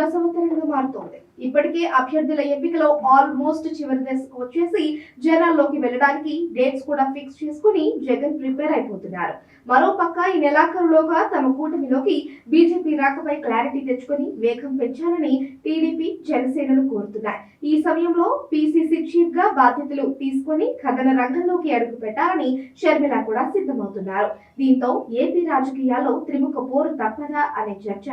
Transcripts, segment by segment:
రసవత్తరంగా మారుతోంది. ఇప్పటికే అభ్యర్థుల ఎంపికలో ఆల్మోస్ట్ చివరి దశకు వచ్చేసి జనాల్లోకి వెళ్ళడానికి డేట్స్ కూడా ఫిక్స్ చేసుకుని జగన్ ప్రిపేర్ అయిపోతున్నారు. మరో పక్క ఈ నెలాఖరులోగా తమ కూటమిలోకి బీజేపీ రాకపై క్లారిటీ తెచ్చుకొని వేగం పెంచాలని టీడీపీ జనసేనలు కోరుతున్నాయి. ఈ సమయంలో పీసీసీ చీఫ్గా బాధ్యతలు తీసుకొని కథన రంగంలోకి అడుగు పెట్టాలని షర్మిల కూడా సిద్ధమవుతున్నారు. దీంతో ఏపీ రాజకీయాల్లో త్రిముఖ పోరు తప్పదా అనే చర్చ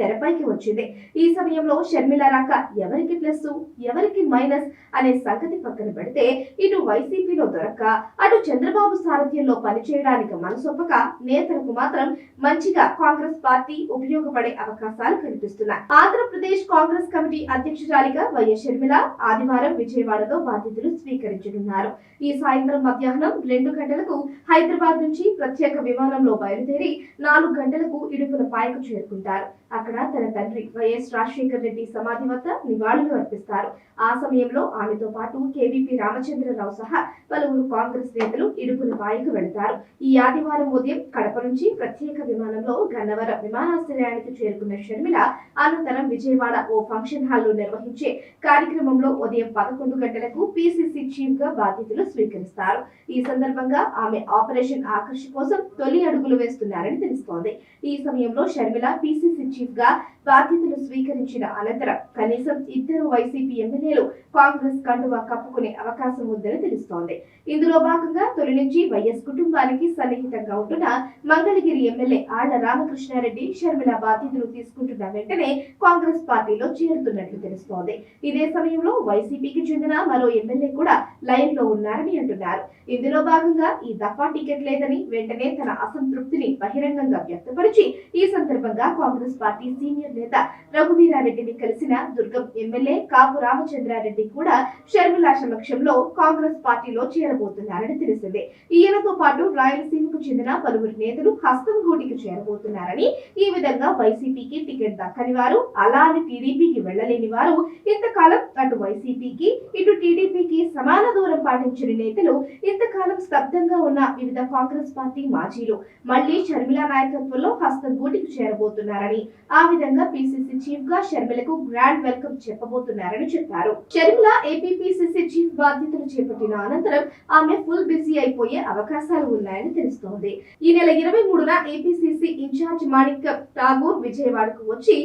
తెరపైకి వచ్చింది. ఈ సమయంలో షర్మిల రాక ఎవరికి ప్లస్ ఎవరికి మైనస్ అనే సంగతి పక్కన పెడితే ఇటు వైసీపీలో దొరక్క అటు చంద్రబాబు సారథ్యంలో పనిచేయడానికి మనసొప్పక నేతలకు మాత్రం మంచిగా కాంగ్రెస్ పార్టీ ఉపయోగపడే అవకాశాలు కనిపిస్తున్నాయి. ఆంధ్రప్రదేశ్ కాంగ్రెస్ కమిటీ అధ్యక్షురాలిగా వైఎస్ షర్మిల ఆదివారం విజయవాడలో బాధ్యతలు స్వీకరించనున్నారు. ఈ సాయంత్రం మధ్యాహ్నం రెండు గంటలకు హైదరాబాద్ నుంచి ప్రత్యేక విమానంలో బయలుదేరి నాలుగు గంటలకు ఇడుపుల పాయకు చేరుకుంటారు. అక్కడ తన తండ్రి వైఎస్ రాజశేఖర రెడ్డి సమాధి వద్ద నివాళులు అర్పిస్తారు. ఆ సమయంలో ఆమెతో పాటు కేవీపీ రామచంద్రరావు సహా పలువురు కాంగ్రెస్ నేతలు ఇడుపుల బాయికు వెళతారు. ఈ ఆదివారం ఉదయం కడప నుంచి ప్రత్యేక విమానంలో గన్నవరం విమానాశ్రయానికి చేరుకున్న షర్మిల అనంతరం విజయవాడ ఓ ఫంక్షన్ హాల్లో నిర్వహించే కార్యక్రమంలో ఉదయం పదకొండు గంటలకు పిసిసి చీఫ్గా బాధ్యతలు స్వీకరిస్తారు. ఈ సందర్భంగా ఆమె ఆపరేషన్ ఆకర్ష కోసం తొలి అడుగులు వేస్తున్నారని తెలుస్తోంది. ఈ సమయంలో షర్మిల పిసిసి చీఫ్ గా బాధ్యతలు స్వీకరించిన అనంతరం కనీసం ఇద్దరు వైసీపీ ఎమ్మెల్యేలు కాంగ్రెస్ కండువా కప్పుకునే అవకాశం ఉందని తెలుస్తోంది. ఇందులో భాగంగా తొలి నుంచి వైఎస్ కుటుంబానికి సన్నిహితంగా ఉంటున్న మంగళగిరి ఎమ్మెల్యే ఆళ్ళ రామకృష్ణారెడ్డి షర్మిల బాధ్యతలు తీసుకుంటున్న వెంటనే కాంగ్రెస్ పార్టీలో చేరుతున్నట్లు తెలుస్తోంది. ఇదే సమయంలో వైసీపీకి చెందిన మరో ఎమ్మెల్యే కూడా లైన్లో ఉన్నారని అంటున్నారు. ఇందులో భాగంగా ఈ దఫా టికెట్ లేదని వెంటనే తన అసంతృప్తిని బహిరంగంగా వ్యక్తపరిచి ఈ సందర్భంగా కాంగ్రెస్ పార్టీ సీనియర్ నేత రఘువీరారెడ్డిని కలిసిన దుర్గం ఎమ్మెల్యే కాపు రామచంద్రారెడ్డి కూడా షర్మిల సమక్షంలో కాంగ్రెస్ పార్టీలో చేరబోతున్నారని తెలిసింది. ఈయనతో పాటు రాయలసీమకు చెందిన పలువురు నేతలు హస్తం గూటికి చేరబోతున్నారని ఈ విధంగా వైసీపీకి టికెట్ దక్కని వారు అలా అని టీడీపీకి వెళ్ళలేని వారు ఇంతకాలం అటు వైసీపీకి ఇటు టీడీపీకి సమాన దూరం పాటించిన నేతలు ఇంతకాలం స్తబ్దంగా ఉన్న వివిధ కాంగ్రెస్ పార్టీ మాజీలు మళ్ళీ షర్మిల నాయకత్వంలో హస్తం గూటికి చేరబోతున్నారని ఆ విధంగా పిసిసి చీఫ్గా షర్మిలకు గ్రాండ్ వెల్కమ్ చెప్పబోతున్నారని చెప్పారు. షర్మిల ఏపీ పిసిసి చీఫ్ బాధ్యతలు చేపట్టిన అనంతరం ఆమె ఫుల్ బిజీ అయిపోయే అవకాశాలు ఉన్నాయని తెలుస్తోంది. ఈ నెల ఇరవై మూడున ఏపీసీసీ ఇన్ఛార్జ్ మాణిక్య ఠాగూర్ విజయవాడకు వచ్చి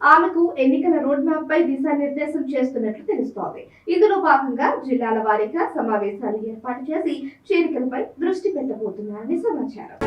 ఆమెకు ఎన్నికల రోడ్ మ్యాప్ పై దిశానిర్దేశం చేస్తున్నట్లు తెలుస్తోంది. ఇందులో భాగంగా జిల్లాల వారీగా సమావేశాలు ఏర్పాటు చేసి చేరికలపై దృష్టి పెట్టబోతున్నారని సమాచారం.